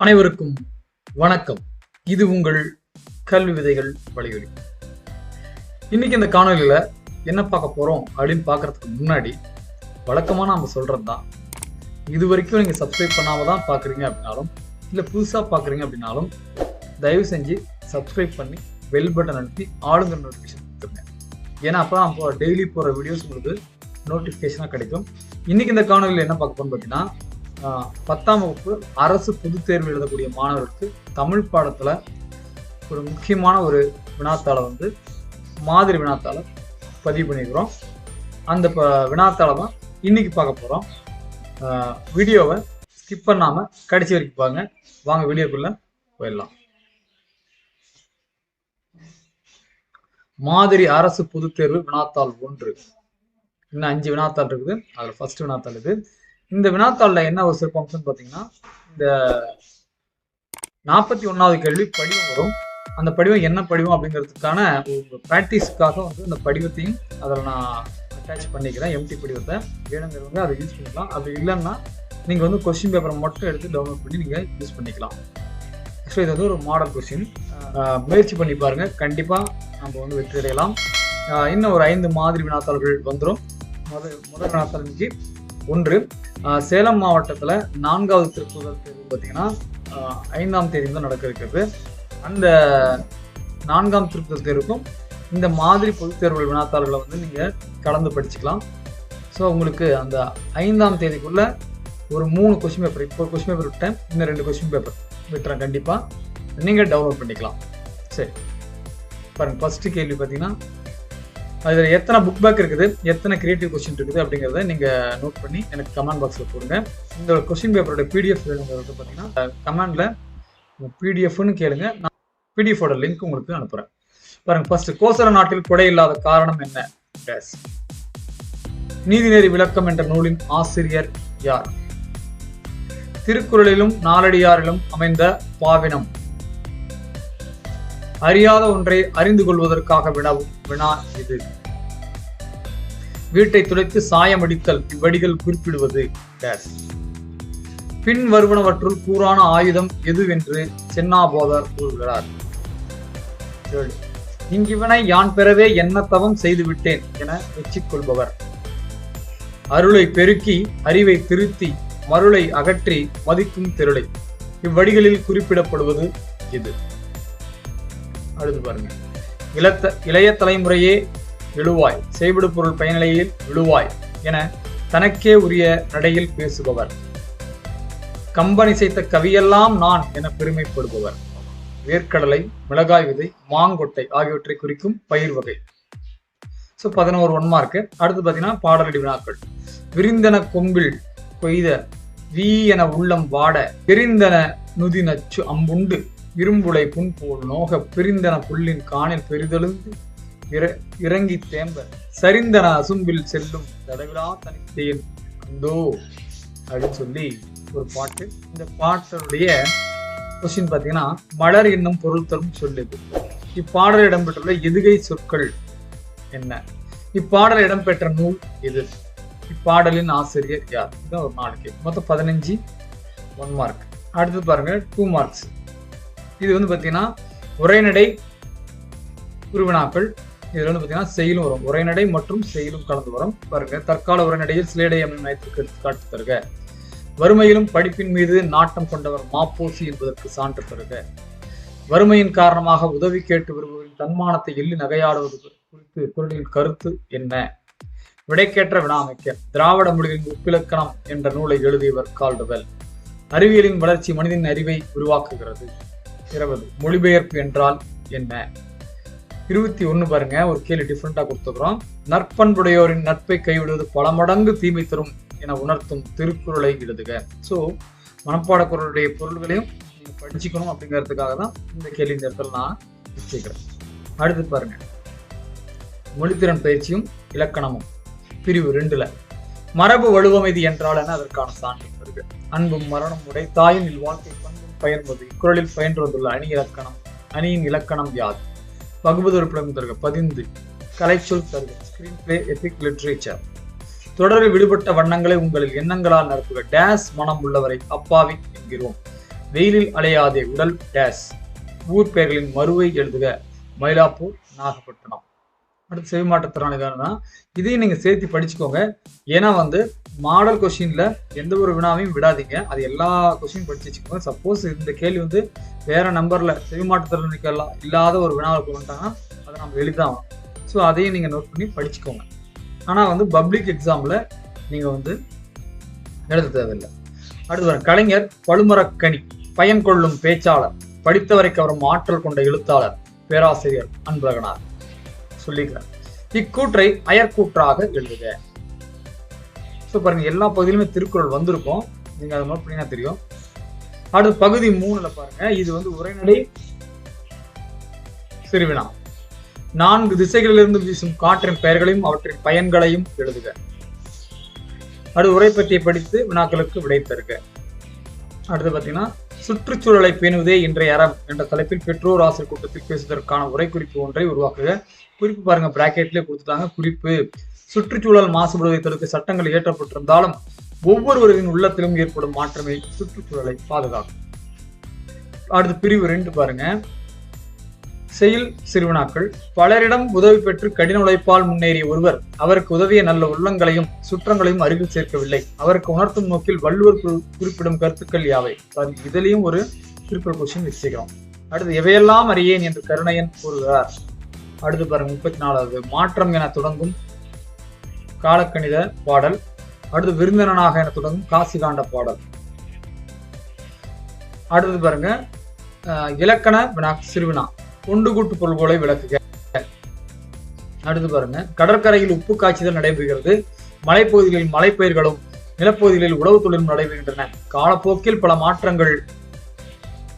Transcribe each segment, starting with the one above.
அனைவருக்கும் வணக்கம். இது உங்கள் கல்வி விதைகள் வழியொலி இன்னைக்கு இந்த காணொலியில என்ன பார்க்க போகிறோம் அப்படின்னு பார்க்கறதுக்கு முன்னாடி வழக்கமாக நம்ம சொல்கிறது தான் இது வரைக்கும் நீங்கள் சப்ஸ்கிரைப் பண்ணாமல் தான் பார்க்குறீங்க அப்படின்னாலும் இல்லை புதுசாக பார்க்குறீங்க அப்படின்னாலும் தயவு செஞ்சு சப்ஸ்கிரைப் பண்ணி பெல் பட்டன் அனுப்பி ஆளுங்க நோட்டிஃபிகேஷன் கொடுத்துருங்க. ஏன்னா அப்போ அப்போ டெய்லி போகிற வீடியோஸ் உங்களுக்கு நோட்டிஃபிகேஷனாக கிடைக்கும். இன்றைக்கி இந்த காணொலியில் என்ன பார்க்க போறோம்னு பார்த்தீங்கன்னா பத்தாம் வகுப்பு அரசு பொதுத் தேர்வு எழுதக்கூடிய மாணவர்களுக்கு தமிழ் பாடத்தில் ஒரு முக்கியமான ஒரு வினாத்தாளை வந்து மாதிரி வினாத்தாளை பதிவு பண்ணிக்கிறோம் அந்த ப வினாத்தாளை தான் இன்னைக்கு பார்க்க போகிறோம் வீடியோவை ஸ்கிப் பண்ணாமல் கடைசி வரைக்கும் பாருங்க. வாங்க வீடியோக்குள்ளே போயிடலாம். மாதிரி அரசு பொதுத் தேர்வு வினாத்தாள் ஒன்று. இன்னும் அஞ்சு வினாத்தாள் இருக்குது. அதில் ஃபர்ஸ்ட் வினாத்தாள் இது. இந்த வினாத்தாளில் என்ன ஒரு சிறப்பம்சம்னு பார்த்தீங்கன்னா இந்த நாற்பத்தி ஒன்றாவது கேள்வி படிவம் வரும். அந்த படிவம் என்ன படிவம் அப்படிங்கிறதுக்கான ஒரு ப்ராக்டிஸ்க்காக வந்து அந்த படிவத்தையும் அதில் நான் அட்டாச் பண்ணிக்கிறேன் எம்டி படிவத்தை. வேணுங்கிறவங்க அதை யூஸ் பண்ணிக்கலாம். அப்படி இல்லைன்னா நீங்கள் வந்து கொஸ்டின் பேப்பரை மட்டும் எடுத்து டவுன்லோட் பண்ணி நீங்கள் யூஸ் பண்ணிக்கலாம். ஸோ இது வந்து ஒரு மாடல் கொஸ்டின் முயற்சி பண்ணி பாருங்கள் கண்டிப்பாக நம்ம வந்து வெற்றி அடையலாம். இன்னும் ஒரு ஐந்து மாதிரி வினாத்தாள்கள் வந்துடும் முதல் முதல் வினாத்தாள் இன்னைக்கு ஒன்று சேலம் மாவட்டத்தில் நான்காவது திருப்புதல் தேர்வு பார்த்தீங்கன்னா ஐந்தாம் தேதி தான் நடக்க இருக்கிறது. அந்த நான்காம் திருப்புதல் தேர்வுக்கும் இந்த மாதிரி பொதுத் தேர்வு வினாத்தாள்களை வந்து நீங்கள் கலந்து படிச்சுக்கலாம். ஸோ உங்களுக்கு அந்த ஐந்தாம் தேதிக்குள்ளே ஒரு மூணு கொஸ்டின் பேப்பர் இப்போ ஒரு கொஸ்டின் பேப்பர் விட்டேன் இன்னும் ரெண்டு கொஸ்டின் பேப்பர் விட்டுறேன் கண்டிப்பாக நீங்கள் டவுன்லோட் பண்ணிக்கலாம். சரி. பாருங்கள் ஃபஸ்ட்டு கேள்வி பார்த்தீங்கன்னா அதில் எத்தனை புக் பேக் இருக்குது எத்தனை கிரியேட்டிவ் கொஸ்டின் இருக்குது அப்படிங்கிறத நீங்கள் நோட் பண்ணி எனக்கு கமெண்ட் பாக்ஸில் போடுங்க. இந்த கொஸ்டின் பேப்பரோட பிடிஎஃப் வேணுங்கிறது பார்த்தீங்கன்னா கமெண்டில் பிடிஎஃப்னு கேளுங்க. நான் பிடிஎஃபோட லிங்க் உங்களுக்கு அனுப்புகிறேன் பாருங்கள் ஃபர்ஸ்ட் கோசல நாட்டில் கொடை இல்லாத காரணம் என்ன? Yes. நீதிநெறி விளக்கம் என்ற நூலின் ஆசிரியர் யார்? திருக்குறளிலும் நாலடியாரிலும் அமைந்த பாவினம். அறியாத ஒன்றை அறிந்து கொள்வதற்காக வினவும் வினா இது. வீட்டை துடைத்து சாயம் அடித்தல் இவ்வடிகள் குறிப்பிடுவது. டேஸ் பின் வருவனவற்றுள் கூறான ஆயுதம் எதுவென்று சென்னாபோதர் கூறுகிறார். இங்கிவனை யான் பெறவே என்ன தவம் செய்து விட்டேன் என மெச்சிக்கொள்பவர். அருளை பெருக்கி அறிவை திருத்தி மருளை அகற்றி மதிக்கும் திரளை இவ்வடிகளில் குறிப்பிடப்படுவது எது அடுத்து பாருங்க. இளத்த இளைய தலைமுறையே எழுவாய். செய்விடு பொருள் பயனிலையில் விழுவாய் என தனக்கே உரிய நடையில் பேசுபவர். கம்பன் இசைத்த கவியெல்லாம் நான் என பெருமைப்படுபவர். வேர்க்கடலை மிளகாய் விதை மாங்கொட்டை ஆகியவற்றை குறிக்கும் பயிர் வகை. ஸோ பதினோரு ஒன் மார்க்கு அடுத்து பார்த்தீங்கன்னா பாடலடி வினாக்கள். விரிந்தன கொம்பில் கொய்த வீ என உள்ளம் வாட பிரிந்தன நுதி நச்சு அம்புண்டு இரும்புளை புண் போல் நோக பிரிந்தன புல்லின் காணில் பெரிதெழுந்து இறங்கி தேம்ப சரிந்தன அசும்பில் செல்லும் தடவிலா தனித்தேன். அந்தோ அப்படின்னு சொல்லி ஒரு பாட்டு. இந்த பாட்டனுடைய கொஸ்டின் பார்த்தீங்கன்னா மலர் என்னும் பொருள் தரும் சொல்லுது. இப்பாடலில் இடம்பெற்றுள்ள எதுகை சொற்கள் என்ன? இப்பாடல் இடம்பெற்ற நூல் எது? இப்பாடலின் ஆசிரியர் யார்? இதுதான் ஒரு நாளைக்கு. மொத்தம் பதினஞ்சு ஒன் மார்க் அடுத்து பாருங்க டூ மார்க்ஸ் இது வந்து பார்த்தீங்கன்னா உரைநடை குருவினாக்கள் இதுல வந்து பார்த்தீங்கன்னா செயலும் வரும். உரைநடை மற்றும் செயலும் கலந்து வரும். பாருங்க தற்கால உரைநடையில் சிலேடை நயத்திற்கு எடுத்துக்காட்டு தருக. வறுமையிலும் படிப்பின் மீது நாட்டம் கொண்டவர் மாப்போசி என்பதற்கு சான்று தருக. வறுமையின் காரணமாக உதவி கேட்டு வருபவரின் தன்மானத்தை எள்ளி நகையாடுவது குறித்து குரலின் கருத்து என்ன? விடைக்கேற்ற வினா அமைக்க திராவிட மொழிகளின் ஒப்பிலக்கணம் என்ற நூலை எழுதியவர் கால்டுவெல் அறிவியலின் வளர்ச்சி மனிதன் அறிவை உருவாக்குகிறது. இருபது. மொழிபெயர்ப்பு என்றால் என்ன? இருபத்தி ஒண்ணு பாருங்க ஒரு கேள்வி டிஃப்ரெண்டா கொடுத்துக்கிறோம் நற்பண்புடையோரின் நட்பை கைவிடுவது பல மடங்கு தீமை தரும் என உணர்த்தும் திருக்குறளை எழுதுக. ஸோ மனப்பாட குரலுடைய பொருள்களையும் நீங்கள் படிச்சுக்கணும் அப்படிங்கிறதுக்காக தான் இந்த கேள்வி இந்த இடத்துல நான் வச்சுக்கிறேன் அடுத்து பாருங்க. மொழித்திறன் பயிற்சியும் இலக்கணமும். பிரிவு ரெண்டுல மரபு வலுவமைதி என்றால் என அதற்கான சான்று இருக்கு அன்பும் மரணம் உடை தாயின் வாழ்க்கை பண்பும் பயன்பது இக்குறளில் பயின்று வந்துள்ள அணி இலக்கணம் அணியின் இலக்கணம் யாது? பகுபது உறுப்பிடம் தருக பதிந்து. கலைச்சொல் தருக. ஸ்கிரீன் பிளே எபிக் லிட்ரேச்சர் தொடரில் விடுபட்ட வண்ணங்களை உங்களில் எண்ணங்களால் நிரப்புக. டேஸ் மனம் உள்ளவரை அப்பாவி என்கிறோம். வெயிலில் அலையாதே உடல். டேஸ் ஊர் பெயர்களின் மறுவை எழுதுக. மயிலாப்பூர் நாகப்பட்டினம். அடுத்து செவி மாற்றுத்திறனாளிகள்னா இதையும் நீங்கள் சேர்த்து படிச்சுக்கோங்க. ஏன்னா வந்து மாடல் கொஷினில் எந்த ஒரு வினாவையும் விடாதீங்க. அது எல்லா கொஷின் படித்து வச்சுக்கோங்க. சப்போஸ் இந்த கேள்வி வந்து வேறு நம்பரில் செவி மாற்றுத்திறனாளிகள் இல்லாத ஒரு வினாவை போட்டாங்கன்னா அதை நம்ம எழுதாகும் ஸோ அதையும் நீங்கள் நோட் பண்ணி படிச்சுக்கோங்க. ஆனால் வந்து பப்ளிக் எக்ஸாமில் நீங்கள் வந்து எழுத தேவையில்லை. அடுத்து வர கலைஞர் பழுமரக்கணி பயன் கொள்ளும் பேச்சாளர் படித்தவரை கவரும் ஆற்றல் கொண்ட எழுத்தாளர் பேராசிரியர் அன்பழகனார். சொல்லிக்கிறார். இக்கூற்றை அயற்கூற்றாக எழுதுக. ஸோ பாருங்க எல்லா பகுதியிலுமே திருக்குறள் வந்திருக்கும். நீங்க அதை நோட் பண்ணினா தெரியும். அடுத்து பகுதி மூணுல பாருங்க. இது வந்து உரைநடை சிறுவினா. நான்கு திசைகளிலிருந்து வீசும் காற்றின் பெயர்களையும் அவற்றின் பயன்களையும் எழுதுக. அடுத்து உரை பற்றியை படித்து வினாக்களுக்கு விடை தருக. அடுத்து பார்த்தீங்கன்னா சுற்றுச்சூழலை பேணுவதே இன்றைய அறம் என்ற தலைப்பில் பெற்றோர் ஆசிரியர் கூட்டத்தில் பேசுவதற்கான உரை குறிப்பு ஒன்றை உருவாக்குக. குறிப்பு பாருங்க பிராக்கெட்லேயே கொடுத்துட்டாங்க. குறிப்பு. சுற்றுச்சூழல் மாசுபடுவதை தடுக்க சட்டங்கள் இயற்றப்பட்டிருந்தாலும் ஒவ்வொருவரின் உள்ளத்திலும் ஏற்படும் மாற்றமே சுற்றுச்சூழலை பாதுகாக்கும். அடுத்து பிரிவு ரெண்டு பாருங்க. செயல் சிறுவினாக்கள். பலரிடம் உதவி பெற்று கடின உழைப்பால் முன்னேறிய ஒருவர் அவருக்கு உதவிய நல்ல உள்ளங்களையும் சுற்றங்களையும் அருகில் சேர்க்கவில்லை. அவருக்கு உணர்த்தும் நோக்கில் வள்ளுவர் குறிப்பிடும் கருத்துக்கள் யாவை? இதுலயும் ஒரு திருக்குறள் கொஸ்டின் வச்சுக்கிறோம் அடுத்து எவையெல்லாம் அறியேன் என்று கருணையன் கூறுகிறார்? அடுத்து பாருங்க முப்பத்தி நாலாவது மாற்றம் என தொடங்கும் காலக்கணித பாடல். அடுத்து விருந்தினனாக என தொடங்கும் காசிகாண்ட பாடல். அடுத்து பாருங்க இலக்கண வினா சிறுவினா. ஒன்று கூட்டு பொருள்களை விளக்குக. அடுத்து பாருங்க. கடற்கரையில் உப்பு காய்ச்சுதல் நடைபெறுகிறது. மலைப்பகுதிகளில் மலைப்பயிர்களும் நிலப்பகுதிகளில் உழவு தொழிலும் நடைபெறுகின்றன. காலப்போக்கில் பல மாற்றங்கள்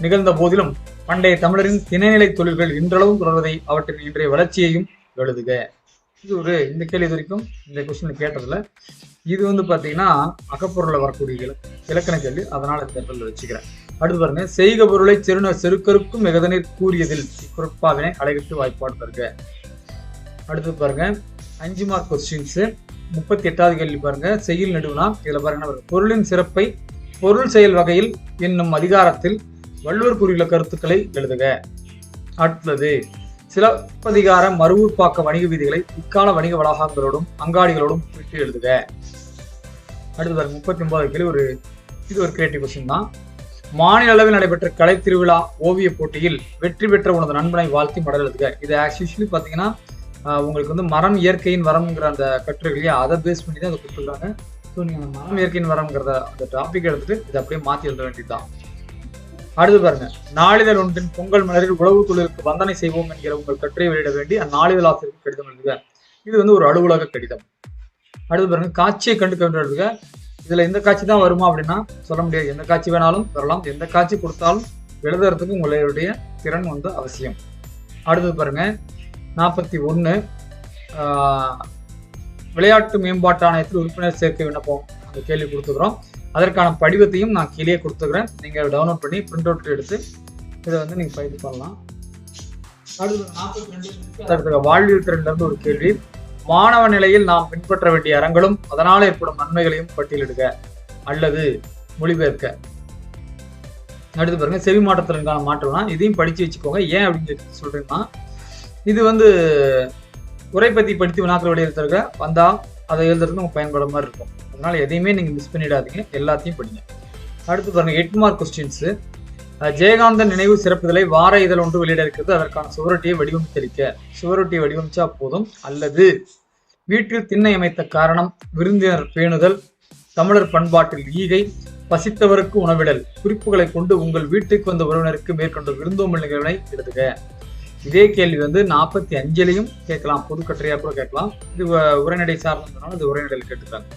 நிகழ்ந்த போதிலும் பண்டைய தமிழரின் திணைநிலை தொழில்கள் இன்றளவும் தொடர்வதை அவற்றின் இன்றைய வளர்ச்சியையும் எழுதுக. இது ஒரு இந்த கேள்வி வரைக்கும் இந்த கொஸ்டின் கேட்டதில். இது வந்து பாத்தீங்கன்னா அகப்பொருளில் வரக்கூடிய இலக்கண கேள்வி. அதனால இந்த இடத்துல வச்சுக்கிறேன். அடுத்து பாருங்க செய்க பொருளை செருண செருக்கருக்கும் மிகதனில் கூறியதில் இக்குறப்பாவினை அழகிட்டு வாய்ப்பாடு தருக அடுத்து பாருங்க அஞ்சு மார்க் கொஸ்டின்ஸ் முப்பத்தி எட்டாவது கேள்வி பாருங்க செய்யுள் நடுவுனா இதில் பாருங்க பொருளின் சிறப்பை பொருள் செயல் வகையில் என்னும் அதிகாரத்தில் வள்ளுவர் கூறியுள்ள கருத்துக்களை எழுதுக. அடுத்தது சிலப்பதிகார மறுவூர்ப்பாக்க வணிக விதிகளை இக்கால வணிக வளாகங்களோடும் அங்காடிகளோடும் குறித்து எழுதுக. அடுத்து முப்பத்தி ஒன்பதாவது கேள்வி ஒரு இது ஒரு கிரியேட்டிவ் கொஸ்டின் தான். மாநில அளவில் நடைபெற்ற கலை திருவிழா ஓவிய போட்டியில் வெற்றி பெற்ற உனது நண்பனை வாழ்த்தி மடல் எழுதுக இது ஆக்சுவலி பார்த்தீங்கன்னா உங்களுக்கு வந்து மரம் இயற்கையின் வரம்ங்கிற அந்த கட்டுரைகளையே அதை பேஸ் பண்ணி தான் அதை கொடுத்துருக்காங்க. ஸோ நீங்கள் மரம் இயற்கையின் வரம்ங்கிறத அந்த டாபிக் எடுத்துட்டு இதை அப்படியே மாற்றி எழுத வேண்டியதுதான். அடுத்து பாருங்க. நாளிதழ் ஒன்றின் பொங்கல் மலரில் உழவு தொழிலுக்கு வந்தனை செய்வோம் என்கிற உங்கள் கட்டுரை வெளியிட வேண்டி அந்நாளிதழ் ஆசிரியருக்கு கடிதம் எழுதுக. இது வந்து ஒரு அலுவலக கடிதம். அடுத்து பாருங்க. காட்சியை கண்டு கண்டு எழுதுக. இதில் எந்த காட்சி தான் வருமா அப்படின்னா சொல்ல முடியாது. எந்த காட்சி வேணாலும் வரலாம். எந்த காட்சி கொடுத்தாலும் எழுதுறதுக்கு உங்களுடைய திறன் வந்து அவசியம். அடுத்தது பாருங்கள் நாற்பத்தி ஒன்று விளையாட்டு மேம்பாட்டு ஆணையத்தில் உறுப்பினர் சேர்க்கை விண்ணப்பம் அந்த கேள்வி கொடுத்துக்கிறோம் அதற்கான படிவத்தையும் நான் கீழே கொடுத்துக்கிறேன். நீங்கள் டவுன்லோட் பண்ணி பிரிண்ட் அவுட் எடுத்து இதை வந்து நீங்கள் பயிர் பண்ணலாம் அடுத்தது நாற்பத்தி ரெண்டு அடுத்த வாழ்வியல் திறன்ல இருந்து ஒரு கேள்வி. மாணவ நிலையில் நாம் பின்பற்ற வேண்டிய அறங்களும் அதனால் ஏற்படும் நன்மைகளையும் பட்டியலிடுக. அல்லது மொழிபெயர்க்க. அடுத்து பாருங்க செவி மாற்றத்திற்கான மாற்றம்னா இதையும் படித்து வச்சுக்கோங்க. ஏன் அப்படின்னு சொல்லி சொல்றேன்னா இது வந்து உரை பத்தி படித்து வினாக்கள் வெளியெடுத்திருக்க வந்தால் அதை எழுதுறதுக்கு உங்களுக்கு பயன்படுற மாதிரி இருக்கும். அதனால் எதையுமே நீங்கள் மிஸ் பண்ணிடாதீங்க. எல்லாத்தையும் படிங்க. அடுத்து பாருங்கள் எட்டு மார்க் கொஸ்டின்ஸு ஜெயகாந்தன் நினைவு சிறப்புகளை வார இதழ் ஒன்று வெளியிட இருக்கிறது. அதற்கான சுவரொட்டியை வடிவமைத்தளிக்க. சுவரொட்டியை வடிவமைச்சா போதும். அல்லது வீட்டில் திண்ணை அமைத்த காரணம் விருந்தினர் பேணுதல் தமிழர் பண்பாட்டில் ஈகை பசித்தவருக்கு உணவிடல் குறிப்புகளை கொண்டு உங்கள் வீட்டுக்கு வந்த உறவினருக்கு மேற்கொண்ட விருந்தோம்பல் நிகழ்வினை எழுதுக. இதே கேள்வி வந்து நாற்பத்தி அஞ்சுலையும் கேட்கலாம். பொதுக்கட்டுரையாக கூட கேட்கலாம். இது உரைநடை சார்ந்ததுனால இது உரைநடையில் கேட்டுக்காங்க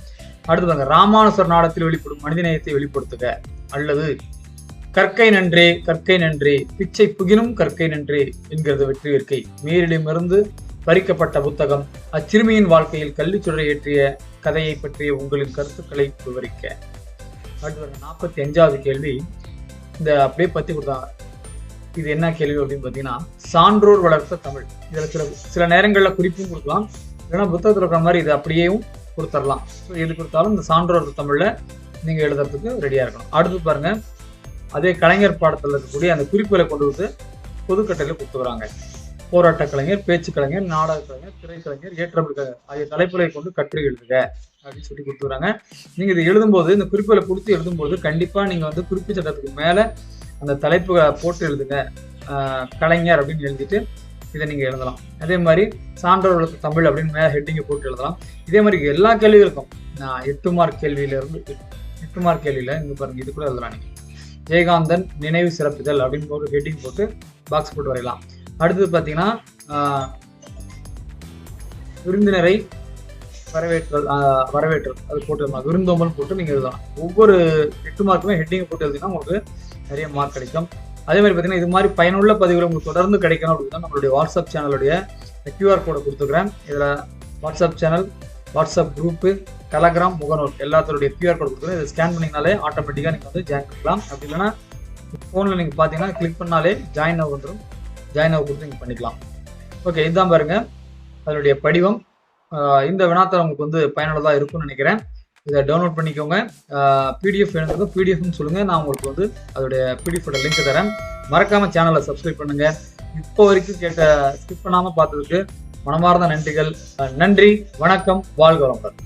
அடுத்து பாருங்க. ராமானுசர் நாடத்தில் வெளிப்படும் மனிதநேயத்தை வெளிப்படுத்துக. அல்லது கற்கை நன்றே கற்கை நன்றே பிச்சை புகினும் கற்கை நன்றே என்கிறது வெற்றி வேர்க்கை மேலிடமிருந்து பறிக்கப்பட்ட புத்தகம் அச்சிறுமியின் வாழ்க்கையில் கல்விச்சுடரை ஏற்றிய கதையை பற்றிய உங்களின் கருத்துக்களை விவரிக்க. நாற்பத்தி அஞ்சாவது கேள்வி. இந்த அப்படியே பத்தி கொடுத்தாங்க இது என்ன கேள்வி அப்படின்னு பார்த்தீங்கன்னா சான்றோர் வளர்த்த தமிழ். இதில் சில சில நேரங்களில் குறிப்பும் கொடுக்கலாம். இல்லைன்னா புத்தகத்தில் இருக்கிற மாதிரி இது அப்படியேவும் கொடுத்துடலாம் ஸோ எது கொடுத்தாலும் இந்த சான்றோர் தமிழில் நீங்கள் எழுதுறதுக்கு ரெடியாக இருக்கணும். அடுத்து பாருங்கள் அதே கலைஞர் பாடத்தில் இருக்கக்கூடிய அந்த குறிப்புகளை கொண்டு வந்து பொதுக்கட்டையில் கொடுத்துக்கிறாங்க. போராட்ட கலைஞர் பேச்சு கலைஞர் நாடக கலைஞர் திரைக்கலைஞர் ஏற்றமிழ் கலைஞர் ஆகிய தலைப்புகளை கொண்டு கற்று எழுதுக அப்படின்னு சொல்லி கொடுத்துக்கிறாங்க. நீங்கள் இதை எழுதும்போது இந்த குறிப்புகளை கொடுத்து எழுதும்போது கண்டிப்பாக நீங்கள் வந்து குறிப்பு சட்டத்துக்கு மேலே அந்த தலைப்புகளை போட்டு எழுதுங்க. கலைஞர் அப்படின்னு எழுதிட்டு இதை நீங்கள் எழுதலாம். அதே மாதிரி சான்றோர்களுக்கு தமிழ் அப்படின்னு மேலே ஹெட்டிங்கை போட்டு எழுதலாம். இதே மாதிரி எல்லா கேள்விகளுக்கும் நான் எட்டு மார்க் கேள்வியிலேருந்து எட்டு மார்க் கேள்வியில் இங்கே பாருங்கள் இது கூட எழுதலாம் நீங்கள் ஜெயகாந்தன் நினைவு சிறப்புதல் அப்படின்னு ஒரு ஹெட்டிங் போட்டு பாக்ஸ் போட்டு வரையலாம். அடுத்தது பார்த்தீங்கன்னா விருந்தினரை வரவேற்றல் வரவேற்றல். அது போட்டு விருந்தோம்பல் போட்டு நீங்கள் எழுதலாம். ஒவ்வொரு எட்டு மார்க்குமே ஹெட்டிங் போட்டு எழுதினா உங்களுக்கு நிறைய மார்க் கிடைக்கும். அதே மாதிரி பார்த்தீங்கன்னா இது மாதிரி பயனுள்ள பதிவுகள் உங்களுக்கு தொடர்ந்து கிடைக்கணும் அப்படின்னா நம்மளுடைய வாட்ஸ்அப் சேனலுடைய கியூஆர் கோடை கொடுத்துக்கிறேன் இதில் WhatsApp channel WhatsApp group Telegram முகநூல் எல்லாத்தோடைய கியூஆர் கோட் கொடுத்துருக்கேன். இதை ஸ்கேன் பண்ணிங்கனாலே ஆட்டோமேட்டிக்காக நீங்கள் வந்து ஜாயின் பண்ணிக்கலாம் அப்படி இல்லைன்னா ஃபோனில் நீங்கள் பார்த்தீங்கன்னா கிளிக் பண்ணாலே ஜாயின் ஆக வந்துடும் ஜாயின் ஆக கொடுத்து நீங்கள் பண்ணிக்கலாம். ஓகே இதுதான் பாருங்கள் அதனுடைய படிவம். இந்த வினாத்தாள் உங்களுக்கு வந்து பயனுள்ளதாக இருக்கும்னு நினைக்கிறேன். இதை டவுன்லோட் பண்ணிக்கோங்க. பிடிஎஃப் வேணுங்கிறது பிடிஎஃப்னு சொல்லுங்கள் நான் உங்களுக்கு வந்து அதோடைய பிடிஎஃபோட லிங்க் தரேன். மறக்காமல் சேனலை சப்ஸ்கிரைப் பண்ணுங்கள் இப்போ வரைக்கும் கேட்ட ஸ்கிப் பண்ணாமல் பார்த்ததுக்கு மனமார்ந்த நன்றிகள். நன்றி வணக்கம் வாழ்க வளமுடன்.